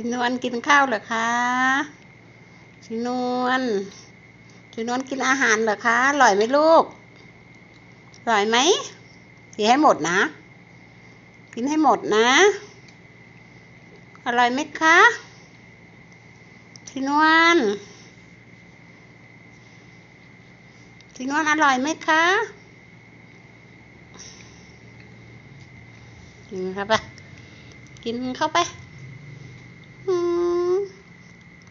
สีนวลกินข้าวเหรอคะสีนวลสีนวลกินอาหารเหรอคะอร่อยไหมลูกอร่อยไหมสีให้หมดนะ กินให้หมดนะ อร่อยไหมคะสีนวลสีนวลอร่อยไหมคะกินเข้าไป กินเข้าไป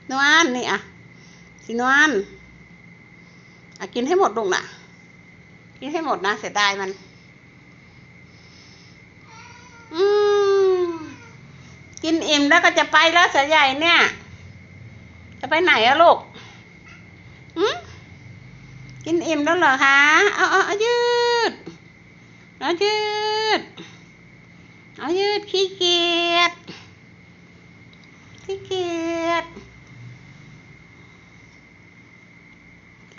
นวลนี่อะสีนวลอะกินให้หมดลูกน่ะกินให้หมดนะเสียดายมันอืมกินอิ่มแล้วก็จะไปแล้วเสียใหญ่เนี่ย จะไปไหนอะลูกอืมกินอิ่มแล้วเหรอคะเอาเอาเอายืดเอายืดเอายืดขี้เกียจ ขี้เกียจ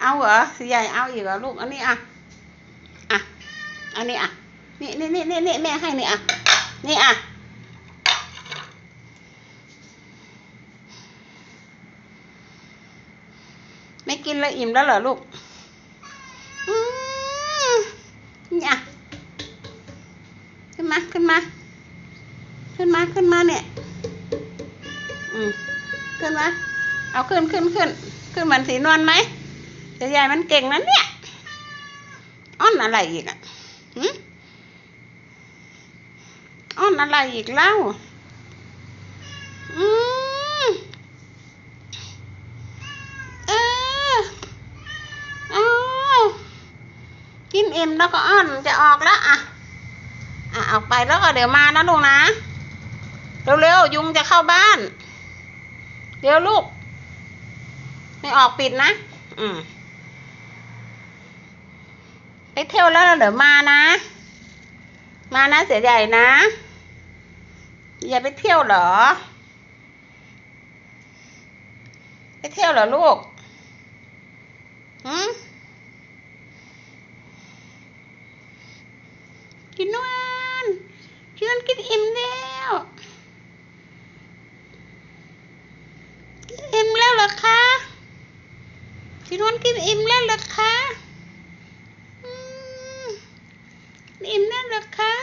เอาเหรอสีใหญ่เอาอีกเหรอลูกอันนี้อะอะอันนี้อะนี่นี่นี่นี่นี่แม่ให้นี่อะนี่อะไม่กินแล้วอิ่มแล้วเหรอลูกอืมนี่อะขึ้นมาขึ้นมา ขึ้นมาขึ้นมาเนี่ย อืมขึ้นมา เอาขึ้นขึ้นขึ้น ขึ้นเหมือนสีนวลไหม เสียใหญ่มันเก่งนั้นเนี่ย อ้อนอะไรอีกอะอ้อนอะไรอีกเล่าอืมเออเอากินอิ่มแล้วก็อ้อนจะออกแล้วอะ อะออกไปแล้วก็เดี๋ยวมานะลูกนะ เร็วๆยุงจะเข้าบ้าน เดี๋ยวลูก ไม่ออกปิดนะ อืม ไปเที่ยวแล้วเดี๋ยวมานะ มานะเสียใหญ่นะ อย่าไปเที่ยวเหรอ ไปเที่ยวเหรอลูกหืมกินนวลกินนวลกินอิ่มแล้วกินอิ่มแล้วเหรอคะกินนวลกินอิ่มแล้วเหรอคะ อืม